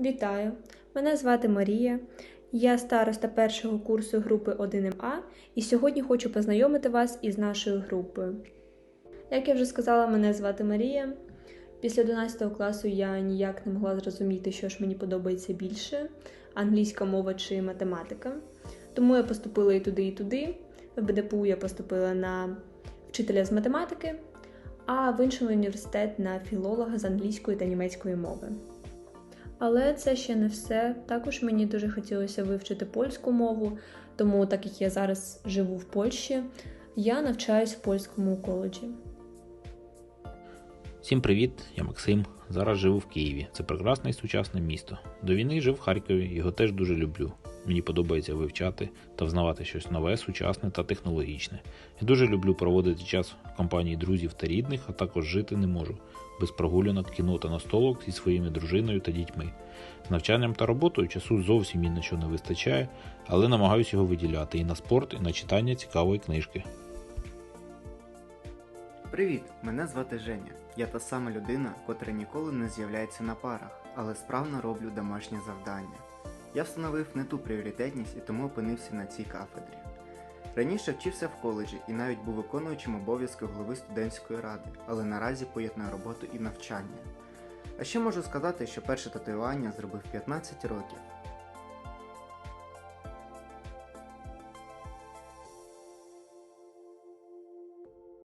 Вітаю! Мене звати Марія. Я староста першого курсу групи 1МА і сьогодні хочу познайомити вас із нашою групою. Як я вже сказала, мене звати Марія. Після 11 класу я ніяк не могла зрозуміти, що ж мені подобається більше англійська мова чи математика. Тому я поступила і туди, і туди. В БДПУ я поступила на вчителя з математики, а в інший університет на філолога з англійської та німецької мови. Але це ще не все. Також мені дуже хотілося вивчити польську мову, тому, так як я зараз живу в Польщі, я навчаюсь в польському коледжі. Всім привіт, я Максим. Зараз живу в Києві. Це прекрасне і сучасне місто. До війни жив в Харкові, його теж дуже люблю. Мені подобається вивчати та взнавати щось нове, сучасне та технологічне. Я дуже люблю проводити час в компанії друзів та рідних, а також жити не можу без прогулянок, кіно та настолок зі своїми дружиною та дітьми. З навчанням та роботою часу зовсім ні на що не вистачає, але намагаюся його виділяти і на спорт, і на читання цікавої книжки. Привіт, мене звати Женя. Я та сама людина, котра ніколи не з'являється на парах, але справно роблю домашнє завдання. Я встановив не ту пріоритетність і тому опинився на цій кафедрі. Раніше вчився в коледжі і навіть був виконуючим обов'язки голови студентської ради, але наразі поєдную роботу і навчання. А ще можу сказати, що перше татуювання зробив 15 років.